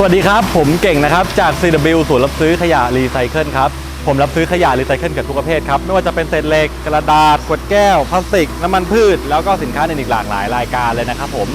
สวัสดีครับ ผมเก่งนะครับ จาก CW ศูนย์รับซื้อขยะรีไซเคิลครับ ผมรับซื้อขยะรีไซเคิลกับทุกประเภทครับ ไม่ว่าจะเป็นเศษเหล็ก กระดาษ ขวดแก้ว พลาสติก น้ำมันพืช แล้วก็สินค้าในอีกหลากหลายรายการเลยนะครับผม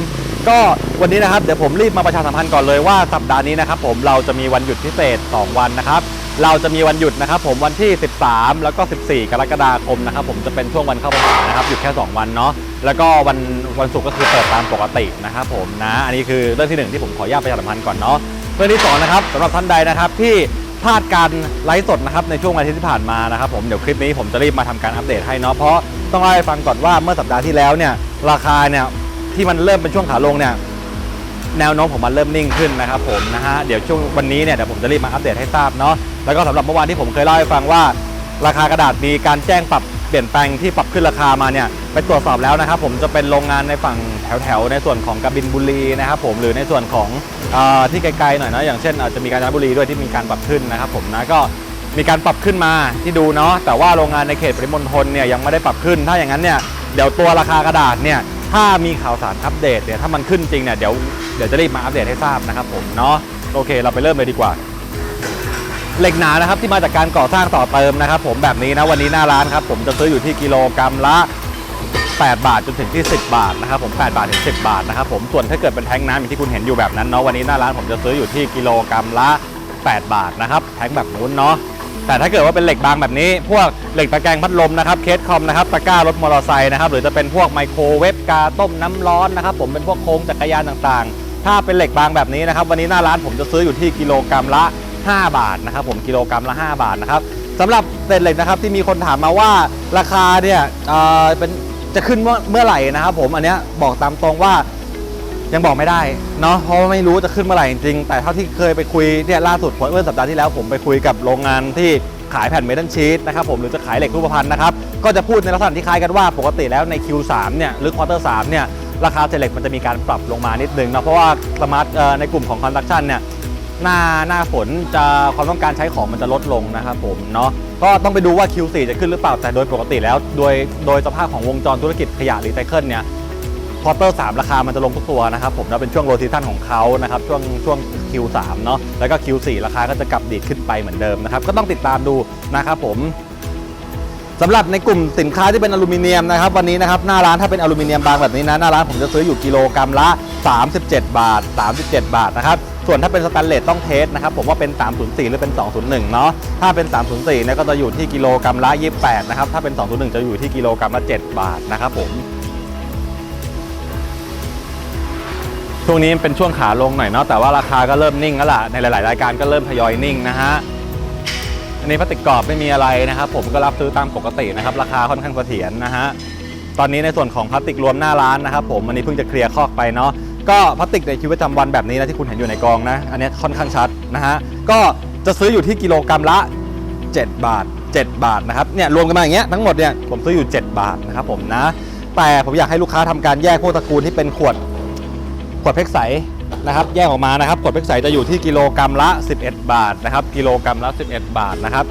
ก็วันนี้นะครับ เดี๋ยวผมรีบมาประชาสัมพันธ์ก่อนเลยว่าสัปดาห์นี้นะครับผมเราจะมีวันหยุดพิเศษ 2 วันนะครับเราจะมีวันหยุดนะครับผมวันที่ 13 แล้วก็ 14 กรกฎาคมนะครับผมจะเป็นช่วงวันเข้าพรรษานะครับหยุดแค่ 2 วันเนาะแล้วก็วันวันศุกร์ก็คือเปิดตามปกตินะครับผมนะอันนี้คือเรื่องที่หนึ่งที่ผมขออนุญาตประชาสัมพันธ์ก่อนเนาะ เรื่องที่สองนะครับสำหรับท่านใดนะครับที่พลาดการไลฟ์สดนะครับในช่วงวันอาทิตย์ที่ผ่านมานะครับผมเดี๋ยวคลิปนี้ผมจะรีบมาทำการอัปเดตให้เนาะเพราะต้องเล่าให้ฟังก่อนว่าเมื่อสัปดาห์ที่แล้วเนี่ยราคาเนี่ยที่มันเริ่มเป็นช่วงขาลงเนี่ยแนวโน้มผมมันเริ่มนิ่งขึ้นนะครับผมนะฮะเดี๋ยวช่วงวันนี้เนี่ยเดี๋ยวผมจะรีบมาอัปเดตให้ทราบเนาะแล้วก็สำหรับเมื่อวานที่ผมเคยเล่าให้ฟังว่า ราคากระดาษมีการแจ้งปรับเปลี่ยนแปลงที่ปรับขึ้นราคามาเนี่ยไปตรวจสอบแล้วนะครับผมจะเป็นโรงงานในฝั่ง แถวๆในส่วนของกบินบุรีนะครับผมหรือในส่วนของอที่ไกลๆหน่อยนะอย่างเช่นอาจจะมีกาญจนบุรีด้วยที่มีการปรับขึ้นนะครับผมนะก็มีการปรับขึ้นมาที่ดูเนาะแต่ว่าโรงงานในเขตปริมณฑลเนี่ยยังไม่ได้ปรับขึ้น ถ้าอย่างนั้นเนี่ยเดี๋ยวตัวราคากระดาษเนี่ยถ้ามีข่าวสารอัปเดตเนี่ยถ้ามันขึ้นจริงเนี่ยเดี๋ยวเดี๋ยวจะรีบมาอัปเดตให้ทราบนะครับผมเนาะโอเค เราไปเริ่มเลยดีกว่าเหล็กหนานะครับที่มาจากการก่อสร้างต่อเติมนะครับผมแบบนี้นะวันนี้หน้าร้านครับผมจะซื้ออยู่ที่กิโลกรัมละ 8 บาทจนถึงที่ 10 บาทนะครับผม 8 บาทถึง 10 บาทนะครับผม ส่วนถ้าเกิดเป็นแท้งน้ำอย่างที่คุณเห็นอยู่แบบนั้นเนาะ วันนี้หน้าร้านผมจะซื้ออยู่ที่กิโลกรัมละ 8 บาทนะครับ แท้งแบบนู้นเนาะ แต่ถ้าเกิดว่าเป็นเหล็กบางแบบนี้ พวกเหล็กตะแกรงพัดลมนะครับ เคสคอมนะครับ ตะกร้ารถมอเตอร์ไซค์นะครับ หรือจะเป็นพวกไมโครเวฟกาต้มน้ำร้อนนะครับผม เป็นพวกโค้งจักรยานต่างๆ ถ้าเป็นเหล็กบางแบบนี้นะครับ วันนี้หน้าร้านผมจะซื้ออยู่ที่กิโลกรัมละ 5 บาทนะครับผม กิโลกรัมละ 5 บาทนะครับสำหรับเศษเหล็กนะครับที่มีคนถามมาว่าราคาเนี่ยเเป็น จะขึ้นเมื่อเมื่อไหร่นะครับผมอันเนี้ยบอกตามตรงว่ายังบอกไม่ได้เนาะเพราะไม่รู้จะขึ้นเมื่อไหร่จริงแต่เท่าที่เคยไปคุยเนี่ยล่าสุดเมื่อสัปดาห์ที่แล้วผมไปคุยกับโรงงานที่ขายแผ่นเมทัลชีตนะครับผมหรือจะขายเหล็กรูปพรรณนะครับก็จะพูดในลักษณะที่คล้ายกันว่าปกติแล้วใน Q3 เนี่ยหรือควอเตอร์3เนี่ยราคาเศษเหล็กมันจะมีการปรับลงมานิดนึงเนาะเพราะว่าสมาร์ทเอ่อในกลุ่มของคอนสตรักชั่นเนี่ย หน้าหน้าฝนจะความต้องการใช้ของมันจะลดลงนะครับผมเนาะก็ต้องไปดูว่า Q4 จะขึ้นหรือเปล่าแต่โดยปกติแล้ว โดยโดยสภาพของวงจรธุรกิจขยะรีไซเคิลเนี่ยควอเตอร์3ราคามันจะลงทุกตัวนะครับผมแล้วเป็นช่วงโรทีทันของเขานะครับช่วงช่วง Q3 เนาะแล้วก็ Q4 ราคาก็จะกลับดีดขึ้นไปเหมือนเดิมนะครับก็ต้องติดตามดูนะครับผมสำหรับในกลุ่มสินค้าที่เป็นอลูมิเนียมนะครับวันนี้นะครับหน้าร้านถ้าเป็นอลูมิเนียมบางแบบนี้นะหน้าร้านผมจะซื้ออยู่กิโลกรัมละ 37 บาท 37 บาทนะครับ ส่วนถ้าเป็นสแตนเลสต้องเทสนะครับผมว่าเป็น 304 หรือเป็น 201 เนาะถ้าเป็น 304เนี่ยก็จะอยู่ที่กิโลกรัมละ 28 นะครับ ถ้าเป็น 201 จะอยู่ที่กิโลกรัมละ 7 บาทนะครับผมช่วงนี้เป็นช่วงขาลงหน่อยเนาะแต่ว่าราคาก็เริ่มนิ่งแล้วล่ะในหลาย ๆ รายการก็เริ่มทยอยนิ่งนะฮะอันนี้พลาสติกกรอบไม่มีอะไรนะครับ ผมก็รับซื้อตามปกตินะครับราคาค่อนข้างเสถียรนะฮะตอนนี้ในส่วนของพลาสติกรวมหน้าร้านนะครับผมอันนี้เพิ่งจะเคลียร์คอกไปเนาะ ก็พลาสติกในชีวิตประจำวันแบบนี้นะที่คุณเห็นอยู่ในกองนะ อันนี้ค่อนข้างชัดนะฮะ ก็จะซื้ออยู่ที่กิโลกรัมละ 7 บาท 7 บาทนะครับ เนี่ยรวมกันมาอย่างเงี้ยทั้งหมดเนี่ยผมซื้ออยู่ 7 บาทนะครับผมนะ แต่ผมอยากให้ลูกค้าทำการแยกพวกตระกูลที่เป็นขวดขวดเพกใสนะครับ แยกออกมานะครับ ขวดเพกใสจะอยู่ที่กิโลกรัมละ 11 บาทนะครับ กิโลกรัมละ 11 บาทนะครับ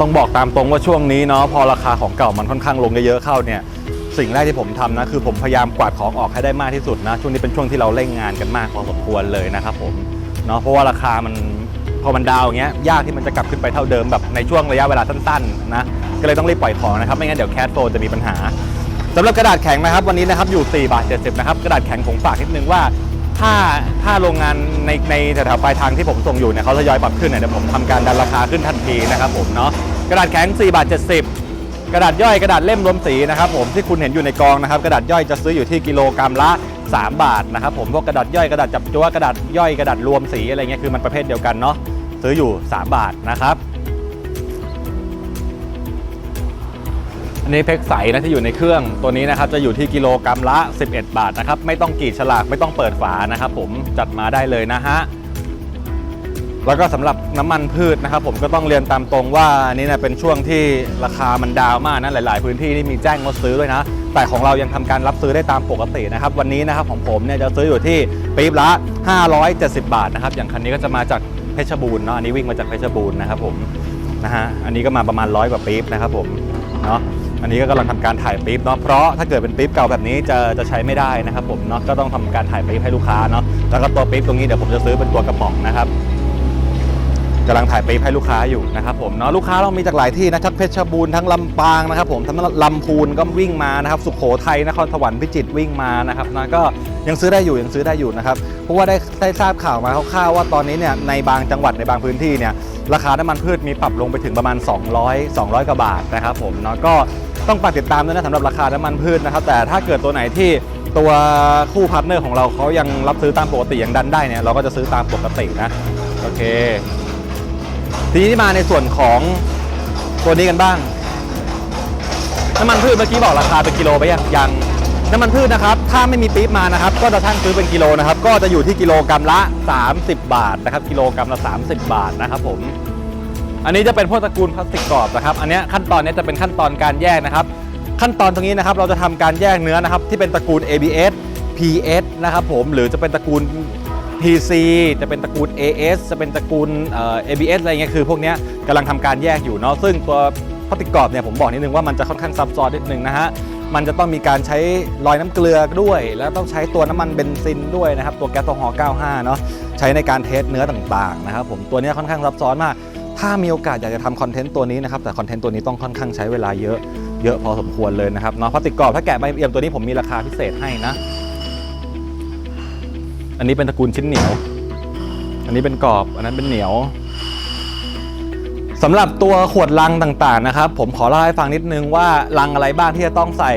ต้องบอกตามตรงว่าช่วงนี้เนาะพอราคาของเก่ามันค่อนข้างลงเยอะๆเข้าเนี่ย สิ่งแรกที่ผมทำนะคือผมพยายามกวาดของออกให้ได้มากที่สุดนะ ช่วงนี้เป็นช่วงที่เราเร่งงานกันมากพอสมควรเลยนะครับผมเนาะเพราะว่าราคามันพอมันดาวอย่างเงี้ยยากที่มันจะกลับขึ้นไปเท่าเดิมแบบในช่วงระยะเวลาสั้นๆนะก็เลยต้องรีบปล่อยของนะครับไม่งั้นเดี๋ยวแคสโฟจะมีปัญหาสำหรับกระดาษแข็งนะครับวันนี้นะครับอยู่4บาท70นะครับกระดาษแข็งผมฝากนิดนึงว่าถ้าถ้าโรงงานในในแถวๆปลายทางที่ผมส่งอยู่เนี่ยเขาทยอยปรับขึ้นเนี่ยเดี๋ยวผมทำการดันราคาขึ้นทันทีนะครับผมเนาะกระดาษแข็ง4บาท70 กระดาษย่อยกระดาษเล่มรวมสีนะครับผมที่คุณเห็นอยู่ในกองนะครับ กระดาษย่อยจะซื้ออยู่ที่กิโลกรัมละ 3 บาทนะครับผมพวกกระดาษย่อยกระดาษจับจั่วกระดาษย่อยกระดาษรวมสีอะไรเงี้ยคือมันประเภทเดียวกันเนาะซื้ออยู่ 3 บาทนะครับ อันนี้เพกใสนะที่อยู่ในเครื่องตัวนี้นะครับจะอยู่ที่กิโลกรัมละ 11 บาทนะครับไม่ต้องกรีดฉลากไม่ต้องเปิดฝานะครับผมจัดมาได้เลยนะฮะ แล้วก็สำหรับน้ำมันพืชนะครับ ผมก็ต้องเรียนตามตรงว่านี่นะเป็นช่วงที่ราคามันดาวมากนะหลาย ๆ พื้นที่ที่มีแจ้งงดซื้อด้วยนะ แต่ของเรายังทำการรับซื้อได้ตามปกตินะครับ วันนี้นะครับของผมเนี่ยจะซื้ออยู่ที่ปี๊บละ 570 บาทนะครับ อย่างคันนี้ก็จะมาจากเพชรบูรณ์เนาะอันนี้วิ่งมาจากเพชรบูรณ์นะครับผมนะฮะอันนี้ก็มาประมาณร้อยกว่าปี๊บนะครับผมเนาะอันนี้ก็กำลังทำการถ่ายปี๊บเนาะเพราะถ้าเกิดเป็นปี๊บเก่าแบบนี้จะจะใช้ไม่ได้นะครับผมเนาะก็ต้องทำการถ่ายปี๊บให้ลูกค้าเนาะแล้วก็ตัวปี๊บตรงนี้เดี๋ยวผมจะซื้อเป็นตัวกระป๋องนะครับ กำลังถ่ายไปให้ลูกค้าอยู่นะครับผมเนาะลูกค้าเรามีจากหลายที่นะทั้งเพชรบูรณ์ทั้งลำปางนะครับผมทั้งลำพูนก็วิ่งมานะครับสุโขทัยนครสวรรค์พิจิตรวิ่งมานะครับนะก็ยังซื้อได้อยู่ยังซื้อได้อยู่นะครับเพราะว่าได้ได้ทราบข่าวมาคร่าวๆว่าตอนนี้เนี่ยในบางจังหวัดในบางพื้นที่เนี่ยราคาน้ำมันพืชมีปรับลงไปถึงประมาณ 200 200กว่าบาทนะครับผมเนาะก็ต้องฝากติดตามด้วยนะสำหรับราคาน้ำมันพืชนะครับแต่ถ้าเกิดตัวไหนที่ตัวคู่พาร์ทเนอร์ของเราเขายังรับซื้อตามปกติยังดันได้เนี่ยเราก็จะซื้อตามปกตินะโอเค ทีนี้มาในส่วนของตัวนี้กันบ้าง น้ำมันพืชเมื่อกี้บอกราคาเป็นกิโลไปยังยังน้ำมันพืชนะครับ ถ้าไม่มีปี๊บมานะครับ ก็จะช่างซื้อเป็นกิโลนะครับ ก็จะอยู่ที่กิโลกรรัมละ 30 บาทนะครับ กิโลกรรัมละ 30 บาทนะครับผม อันนี้จะเป็นพวกตระกูลพลาสติกกรอบนะครับ อันนี้ขั้นตอนนี้จะเป็นขั้นตอนการแยกนะครับ ขั้นตอนตรงนี้นะครับ เราจะทำการแยกเนื้อนะครับ ที่เป็นตระกูล ABS PS นะครับผม หรือจะเป็นตระกูล PC จะเป็นตระกูล AS จะเป็นตระกูลเอ่อ ABS อะไรเงี้ยคือพวกนี้กำลังทำการแยกอยู่เนาะซึ่งตัวพลาสติกกรอบเนี่ยผมบอกนิดนึงว่ามันจะค่อนข้างซับซ้อนนิดนึงนะฮะมันจะต้องมีการใช้ลอยน้ำเกลือด้วย แล้วต้องใช้ตัวน้ำมันเบนซินด้วยนะครับ ตัวแก๊สโซฮอล์95 เนาะใช้ในการเทสเนื้อต่างๆนะครับผมตัวนี้ค่อนข้างซับซ้อนมาก ถ้ามีโอกาสอยากจะทำคอนเทนต์ตัวนี้นะครับ แต่คอนเทนต์ตัวนี้ต้องค่อนข้างใช้เวลาเยอะเยอะพอสมควรเลยนะครับเนาะพลาสติกกรอบถ้าแกะใบเอี่ยมตัวนี้ผมมีราคาพิเศษให้นะ อันนี้เป็นตระกูลชิ้นเหนียว อันนี้เป็นกรอบ อันนั้นเป็นเหนียวสำหรับตัวขวดลังต่างๆนะครับ ผมขอเล่าให้ฟังนิดนึงว่าลังอะไรบ้างที่จะต้องใส่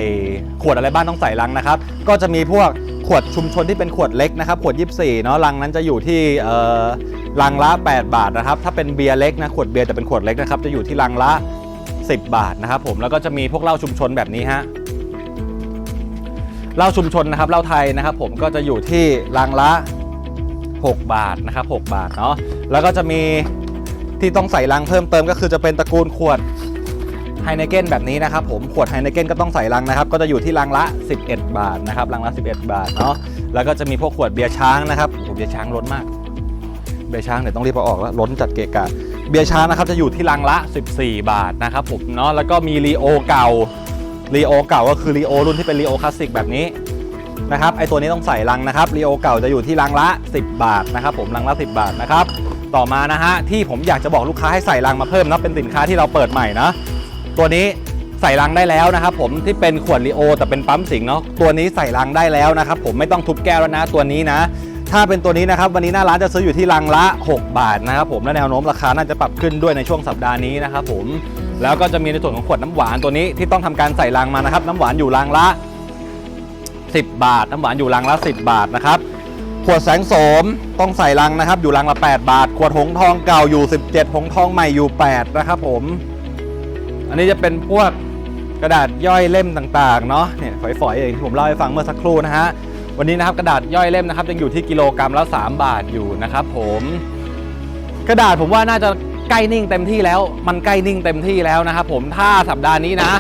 ขวดอะไรบ้างต้องใส่ลังนะครับ ก็จะมีพวกขวดชุมชนที่เป็นขวดเล็กนะครับ ขวด 24เนาะลังนั้นจะอยู่ที่ลังละ 8 บาทนะครับ ถ้าเป็นเบียร์เล็กนะขวดเบียร์จะเป็นขวดเล็กนะครับ จะอยู่ที่ลังละ 10 บาทนะครับ ผมแล้วก็จะมีพวกเหล้าชุมชนแบบนี้ฮะ เหล้าชุมชนนะครับเหล้าไทยนะครับ ผมก็จะอยู่ที่ลังละ 6 บาทนะครับ6บาทเนาะแล้วก็จะมีที่ต้องใส่ลังเพิ่มเติมก็คือจะเป็นตระกูลขวดไฮเนเกนแบบนี้นะครับผมขวดไฮเนเกนก็ต้องใส่ลังนะครับ ก็จะอยู่ที่ลังละ 11 บาทนะครับลังละ 11 บาทเนาะแล้วก็จะมีพวกขวดเบียร์ช้างนะครับโอ้เบียร์ช้างล้นมาก เบียร์ช้างเดี๋ยวต้องรีบเอาออกแล้วล้นจัดเกะกะเบียร์ช้างนะครับจะอยู่ที่ลังละ 14 บาทนะครับผมเนาะแล้วก็มีรีโอเก่า รีโอเก่าก็คือรีโอรุ่นที่เป็นรีโอคลาสสิกแบบนี้นะครับไอตัวนี้ต้องใส่ลังนะครับรีโอเก่าจะอยู่ที่ลังละ 10 บาทนะครับผมลังละ 10 บาทนะครับต่อมานะฮะที่ผมอยากจะบอกลูกค้าให้ใส่ลังมาเพิ่มนะเป็นสินค้าที่เราเปิดใหม่นะตัวนี้ใส่ลังได้แล้วนะครับผมที่เป็นขวดรีโอแต่เป็นปั๊มสิงเนาะตัวนี้ใส่ลังได้แล้วนะครับผมไม่ต้องทุบแก้วแล้วนะตัวนี้นะ ถ้าเป็นตัวนี้นะครับวันนี้หน้าร้านจะซื้ออยู่ที่ลังละ 6 บาทนะครับผมและแนวโน้มราคาน่าจะปรับขึ้นด้วยในช่วงสัปดาห์นี้นะครับผมแล้วก็จะมีในส่วนของขวดน้ำหวานตัวนี้ที่ต้องทำการใส่ลังมานะครับ น้ำหวานอยู่ลังละ 10 บาท น้ำหวานอยู่ลังละ 10 บาทนะครับขวดแสงโสมต้องใส่ลังนะครับ อยู่ลังละ 8 บาท ขวดหงทองเก่าอยู่ 17 หงทองใหม่อยู่ 8 นะครับผม อันนี้จะเป็นพวกกระดาษย่อยเล่มต่างๆเนาะเนี่ยฝอยๆอย่างที่ผมเล่าให้ฟังเมื่อสักครู่นะฮะ วันนี้นะครับกระดาษย่อยเล่มนะครับยังอยู่ที่กิโลกรัมละ3 บาทอยู่นะครับผมกระดาษผมว่าน่าจะใกล้นิ่งเต็มที่แล้ว มันใกล้นิ่งเต็มที่แล้วนะครับผมถ้าสัปดาห์นี้นะ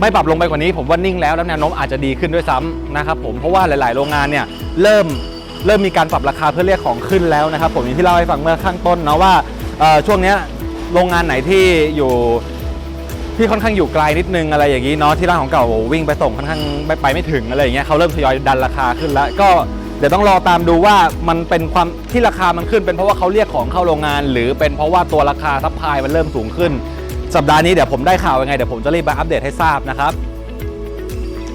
ไม่ปรับลงไปกว่านี้ผมว่านิ่งแล้วแล้วแนวโน้มอาจจะดีขึ้นด้วยซ้ำนะครับผมเพราะว่าหลาย ๆ โรงงานเนี่ยเริ่มเริ่มมีการปรับราคาเพื่อเรียกของขึ้นแล้วนะครับผมอย่างที่เล่าให้ฟังเมื่อข้างต้นนะว่าช่วงนี้โรงงานไหนที่อยู่ ที่ค่อนข้างอยู่ไกลนิดนึงอะไรอย่างนี้เนาะที่ร้านของเก่าวิ่งไปส่งค่อนข้างไปไม่ถึงอะไรอย่างเงี้ยเขาเริ่มทยอยดันราคาขึ้นแล้วก็เดี๋ยวต้องรอตามดูว่ามันเป็นความที่ราคามันขึ้น เป็นเพราะว่าเขาเรียกของเข้าโรงงาน หรือเป็นเพราะว่าตัวราคาซัพพลายมันเริ่มสูงขึ้น สัปดาห์นี้เดี๋ยวผมได้ข่าวยังไงเดี๋ยวผมจะรีบมาอัปเดตให้ทราบนะครับ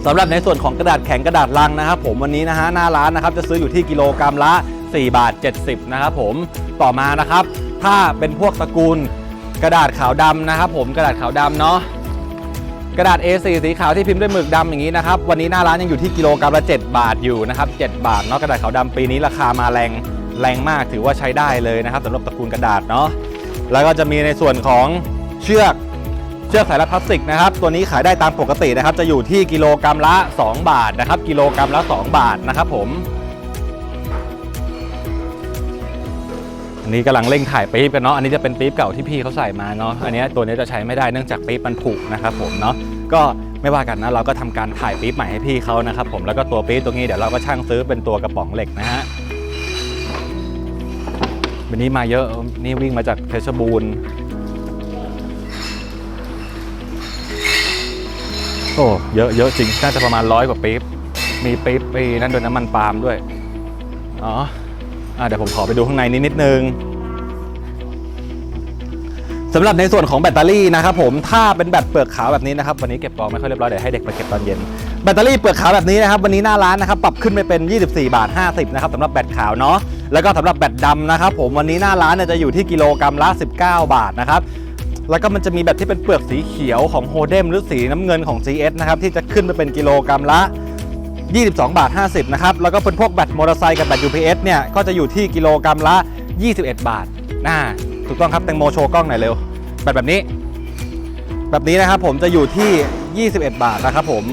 สำหรับในส่วนของกระดาษแข็งกระดาษลังนะครับ ผมวันนี้นะฮะหน้าร้านนะครับจะซื้ออยู่ที่กิโลกรรัมละ4บาท70นะครับผมต่อมานะครับถ้าเป็นพวกตระกูล กระดาษขาวดำนะครับ ผมกระดาษขาวดำเนาะกระดาษ A4 สีขาวที่พิมพ์ด้วยหมึกดำอย่างนี้นะครับวันนี้หน้าร้านยังอยู่ที่กิโลกรรัมละ 7 บาทอยู่นะครับ7บาทเนาะกระดาษขาวดำปีนี้ราคามาแรงแรงมากถือว่าใช้ได้เลยนะครับสำหรับตระกูลกระดาษเนาะแล้วก็จะมีในส่วนของเชือกเชือกสายรัดพลาสติกนะครับ ตัวนี้ขายได้ตามปกตินะครับ จะอยู่ที่กิโลกรรัมละ 2 บาทนะครับ กิโลกรรัมละ 2 บาทนะครับผม อันนี้กำลังเร่งถ่ายปี๊บกันเนาะ อันนี้จะเป็นปี๊บเก่าที่พี่เขาใส่มาเนาะ อันนี้ตัวนี้จะใช้ไม่ได้เนื่องจากปี๊บมันผุนะครับผมเนาะ ก็ไม่ว่ากันนะ เราก็ทำการถ่ายปี๊บใหม่ให้พี่เขานะครับผม แล้วก็ตัวปี๊บตรงนี้เดี๋ยวเราก็ช่างซื้อเป็นตัวกระป๋องเหล็กนะฮะ วันนี้มาเยอะ นี่วิ่งมาจากเพชรบูรณ์ โอ้ เยอะเยอะจริง น่าจะประมาณร้อยกว่าปี๊บ มีปี๊บปีนั่นโดวยน้ำมันปาล์มด้วย อ๋อ เดี๋ยวผมขอไปดูข้างในนิดนิดนึงสำหรับในส่วนของแบตเตอรี่นะครับผมถ้าเป็นแบตเปลือกขาวแบบนี้นะครับวันนี้เก็บกองไม่ค่อยเรียบร้อยเดี๋ยวให้เด็กมาเก็บตอนเย็นแบตเตอรี่เปลือกขาวแบบนี้นะครับวันนี้หน้าร้านนะครับปรับขึ้นไปเป็น 24 บาท 50นะครับสำหรับแบตขาวเนาะแล้วก็สำหรับแบตดำนะครับผมวันนี้หน้าร้านเนี่ยจะอยู่ที่กิโลกรัมละ 19 บาทนะครับแล้วก็มันจะมีแบบที่เป็นเปลือกสีเขียวของโฮเดมหรือสีน้ำเงินของ GS นะครับที่จะขึ้นไปเป็นกิโลกรัมละ 22 บาท 50 นะครับ แล้วก็เป็นพวกแบตมอเตอร์ไซค์กับแบต UPS เนี่ย ก็จะอยู่ที่กิโลกรัมละ 21 บาทน่าถูกต้องครับแตงโมโชว์กล้องหน่อยเร็ว แบตแบบนี้ แบบนี้นะครับผมจะอยู่ที่ 21 บาทนะครับผม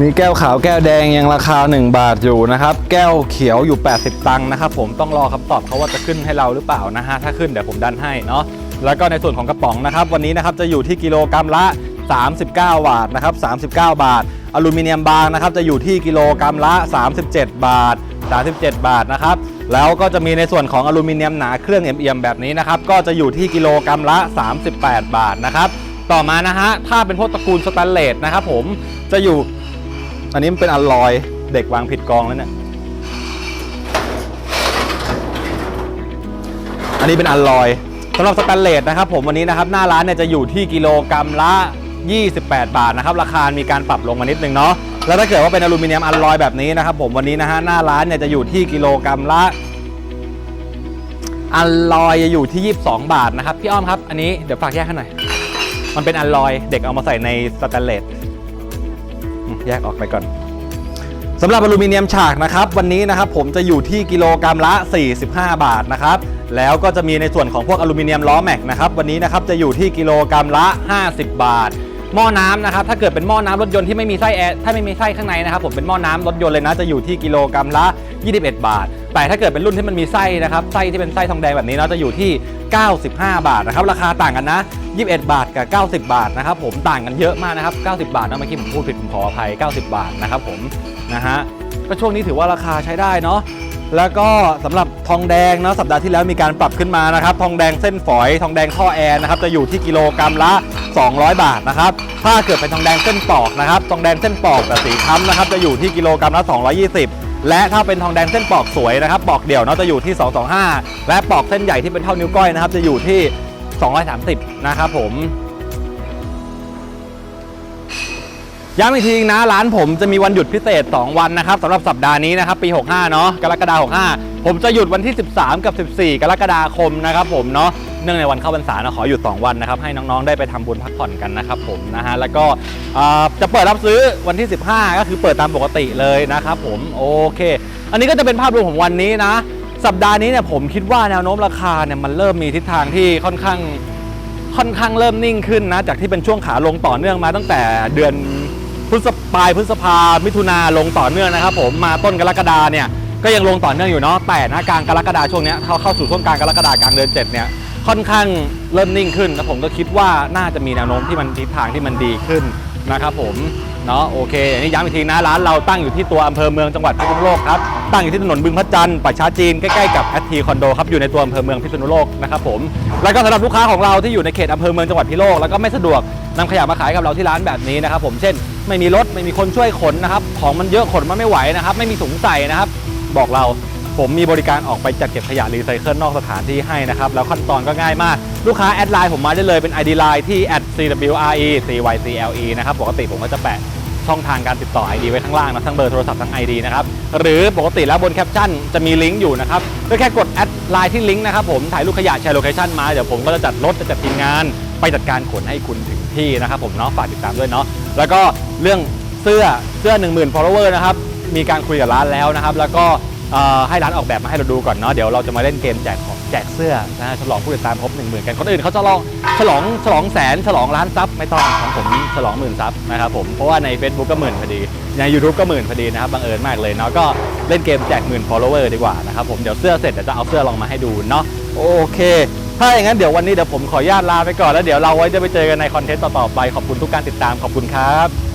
มีแก้วขาวแก้วแดงยังราคา 1 บาทอยู่นะครับ แก้วเขียวอยู่ 80 ตังค์นะครับผมต้องรอคำตอบเขาว่าจะขึ้นให้เราหรือเปล่านะฮะถ้าขึ้นเดี๋ยวผมดันให้เนาะแล้วก็ในส่วนของกระป๋องนะครับ วันนี้นะครับจะอยู่ที่กิโลกรัมละ 39 บาทนะครับ 39 บาท อลูมิเนียมบางนะครับจะอยู่ที่กิโลกรัมละ 37 บาท 37 บาทนะครับแล้วก็จะมีในส่วนของอลูมิเนียมหนาเครื่องเอี่ยมๆแบบนี้นะครับก็จะอยู่ที่กิโลกรัมละ 38 บาทนะครับต่อมานะฮะถ้าเป็นพวกตระกูลสแตนเลสนะครับผมจะอยู่ อันนี้มันเป็นอลลอยเด็กวางผิดกองแล้วเนี่ย อันนี้เป็นอลลอยสำหรับสแตนเลสนะครับผมวันนี้นะครับหน้าร้านเนี่ยจะอยู่ที่กิโลกรัมละ 28 บาทนะครับราคา มีการปรับลงมานิดนึงเนาะ แล้วถ้าเกิดว่าเป็นอลูมิเนียมอลลอยแบบนี้นะครับผมวันนี้นะฮะหน้าร้านเนี่ยจะอยู่ที่กิโลกรัมละอลลอยจะอยู่ที่ 22 บาทนะครับพี่อ้อมครับ อันนี้เดี๋ยวฝากแยกให้หน่อย มันเป็นอลลอยเด็กเอามาใส่ในสแตนเลส แยกออกไปก่อนสำหรับอลูมิเนียมฉากนะครับ วันนี้นะครับผมจะอยู่ที่กิโลกรัมละ 45 บาทนะครับ แล้วก็จะมีในส่วนของพวกอลูมิเนียมล้อแม็กนะครับ วันนี้นะครับจะอยู่ที่กิโลกรัมละ 50 บาท หม้อน้ำนะครับถ้าเกิดเป็นหม้อน้ำรถยนต์ที่ไม่มีไส้แอร์ถ้าไม่มีไส้ข้างในนะครับผมเป็นหม้อน้ำรถยนต์เลยนะจะอยู่ที่กิโลกรัมละ 21 บาท แต่ถ้าเกิดเป็นรุ่นที่มันมีไส้นะครับไส้ที่เป็นไส้ทองแดงแบบนี้เนาะจะอยู่ที่ 95 บาทนะครับราคาต่างกันนะ 21 บาทกับ 90 บาทนะครับผมต่างกันเยอะมากนะครับ 90 บาทนะเมื่อกี้ผมพูดผิดผมขออภัย 90 บาทนะครับผมนะฮะก็ช่วงนี้ถือว่าราคาใช้ได้เนาะแล้วก็สำหรับทองแดงเนาะสัปดาห์ที่แล้วมีการปรับขึ้นมานะครับ ทองแดงเส้นฝอยทองแดงท่อแอร์นะครับจะอยู่ที่กิโลกรัมละ 200 บาทนะครับถ้าเกิดเป็นทองแดงเส้นปอกนะครับทองแดงเส้นปอกแต่สีค้ำนะครับจะอยู่ที่กิโลกรัมละ 220 และถ้าเป็นทองแดงเส้นปอกสวยนะครับปอกเดี่ยวเนาะจะอยู่ที่ 225 และปอกเส้นใหญ่ที่เป็นเท่านิ้วก้อยนะครับจะอยู่ที่ 230 นะครับผม ย้ำอีกทีนะร้านผมจะมีวันหยุดพิเศษ 2 วันนะครับสำหรับสัปดาห์นี้นะครับปี 65 เนาะกรกฎาคม65 ผมจะหยุดวันที่ 13 กับ 14 กรกฎาคมนะครับผมเนาะเนื่องในวันเข้าพรรษานะขอหยุด 2 วันนะครับให้น้องๆได้ไปทำบุญพักผ่อนกันนะครับผมนะฮะแล้วก็เอ่อจะเปิดรับซื้อวันที่ 15 ก็คือเปิดตามปกติเลยนะครับผมโอเค อันนี้ก็จะเป็นภาพรวมของวันนี้นะ สัปดาห์นี้เนี่ยผมคิดว่าแนวโน้มราคาเนี่ยมันเริ่มมีทิศทางที่ค่อนข้าง ค่อนข้างเริ่มนิ่งขึ้นนะ จากที่เป็นช่วงขาลงต่อเนื่องมาตั้งแต่เดือน พฤษปลายพฤษภามิถุนาลงต่อเนื่องนะครับผมมาต้นกรกฎาเนี่ยก็ยังลงต่อเนื่องอยู่เนาะแต่นะกลางกรกฎาช่วงเนี้ยเขาเข้าสู่ช่วงกลางกรกฎากลางเดือนเจ็ดเนี่ยค่อนข้างเริ่มนิ่งขึ้นแล้วผมก็คิดว่าน่าจะมีแนวโน้มที่มันทิศทางที่มันดีขึ้นนะครับผม เนาะโอเคอันนี้ย้ำอีกทีนะร้านเราตั้งอยู่ที่ตัวอำเภอเมืองจังหวัดพิษณุโลกครับตั้งอยู่ที่ถนนบึงพระจันทร์ป่าช้าจีนใกล้ๆกับแอทีคอนโดครับอยู่ในตัวอำเภอเมืองพิษณุโลกนะครับผมแล้วก็สำหรับลูกค้าของเราที่อยู่ในเขตอำเภอเมืองจังหวัดพิษณุโลกแล้วก็ไม่สะดวกนำขยะมาขายกับเราที่ร้านแบบนี้นะครับผมเช่น ไม่มีรถไม่มีคนช่วยขนนะครับของมันเยอะขนมันไม่ไหวนะครับไม่มีถุงใส่นะครับบอกเราผมมีบริการออกไปจัดเก็บขยะรีไซเคิลนอกสถานที่ให้นะครับแล้วขั้นตอนก็ง่ายมาก ลูกค้าแอดไลน์ผมมาได้เลยเป็น ID Line ที่ @cwre cycle นะครับปกติผมก็จะแปะช่องทางการติดต่อ ID ไว้ข้างล่างนะทั้งเบอร์โทรศัพท์ทั้ง ID นะครับหรือปกติแล้วบนแคปชั่นจะมีลิงก์อยู่นะครับก็แค่กดแอดไลน์ที่ลิงก์นะครับผมถ่ายรูปขยะแชร์โลเคชั่นมาเดี๋ยวผมก็จะจัดรถจะจัดทีมงาน ไปจัดการขนให้คุณถึงที่นะครับผมเนาะฝากติดตามด้วยเนาะแล้วก็เรื่องเสื้อเสื้อ 10,000 follower นะครับมีการคุยกับร้านแล้วนะครับแล้วก็ให้ร้านออกแบบมาให้เราดูก่อนเนาะเดี๋ยวเราจะมาเล่นเกมแจกของ แจกเสื้อนะฮะฉลองผู้ติดตามครบ1 0,000กันคนอื่นเขาจะลองฉลองฉลองแสนฉลองล้านซับไม่ต้องของผมฉลองหมื่นซับนะครับผมเพราะว่าใน Facebook ก็หมื่นพอดีใน YouTube ก็หมื่นพอดีนะครับบังเอิญมากเลยเนาะก็เล่นเกมแจกหมื่น follower ดีกว่านะครับผมเดี๋ยวเสื้อเสร็จเดี๋ยวจะเอาเสื้อลองมาให้ดูเนาะโอเค ถ้าอย่างนั้นเดี๋ยววันนี้เดี๋ยวผมขออนุญาตลาไปก่อนแล้วเดี๋ยวเราไว้จะไปเจอกันในคอนเทนต์ต่อๆไปขอบคุณทุกการติดตามขอบคุณครับ